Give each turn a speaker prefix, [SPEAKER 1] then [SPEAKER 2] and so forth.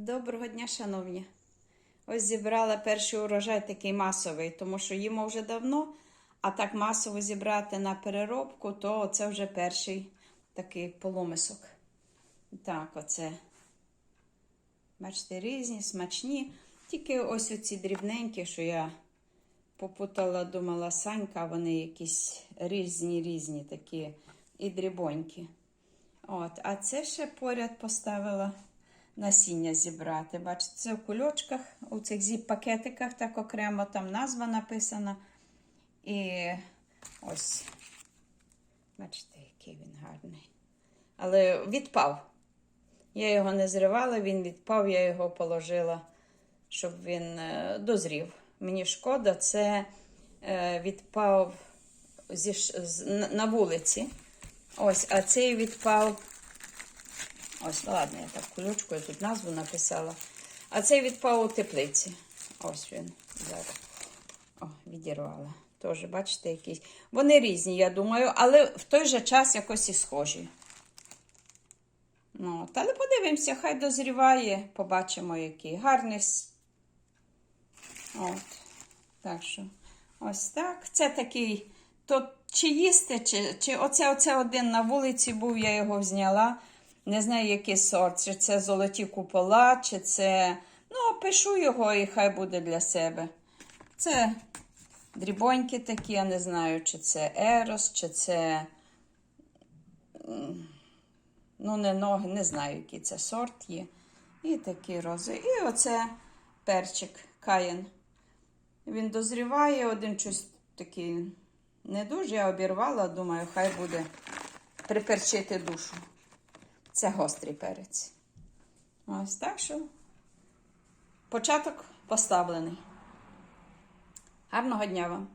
[SPEAKER 1] Доброго дня, шановні. Ось зібрала перший урожай такий масовий, тому що їмо вже давно, а так масово зібрати на переробку, то це вже перший такий полумисок. Так, оце. Бачите, різні, смачні. Тільки ось оці дрібненькі, що я попутала, думала, Санька, вони якісь різні, різні такі і дрібонькі. От, а це ще поряд поставила насіння зібрати. Бачите, це в кульочках, у цих зіп-пакетиках, так окремо там назва написана. І ось, бачите, який він гарний. Але відпав. Я його не зривала, він відпав, я його положила, щоб він е, дозрів. Мені шкода, це е, відпав зі, на вулиці. Ось, а цей відпав. Ось, ну ладно, я так кулючкою тут назву написала. А цей відпав у теплиці. Ось він. О, відірвала. Теж, бачите, якісь. Вони різні, я думаю, але в той же час якось і схожі. Ну, от, але подивимося, хай дозріває, побачимо, який гарний. От. Так що, ось так. Це такий. То чи їсти, чи, чи оце, оце один на вулиці був, я його зняла. Не знаю, який сорт, чи це золоті купола, чи це. Ну, пишу його і хай буде для себе. Це дрібоньки такі, я не знаю, чи це Ерос, чи це. Ну, не ноги, не знаю, який це сорт є. І такі рози. І оце перчик каєн. Він дозріває, один щось такий не дуже. Я обірвала, думаю, хай буде приперчити душу. Це гострий перець. Ось так що початок поставлений. Гарного дня вам!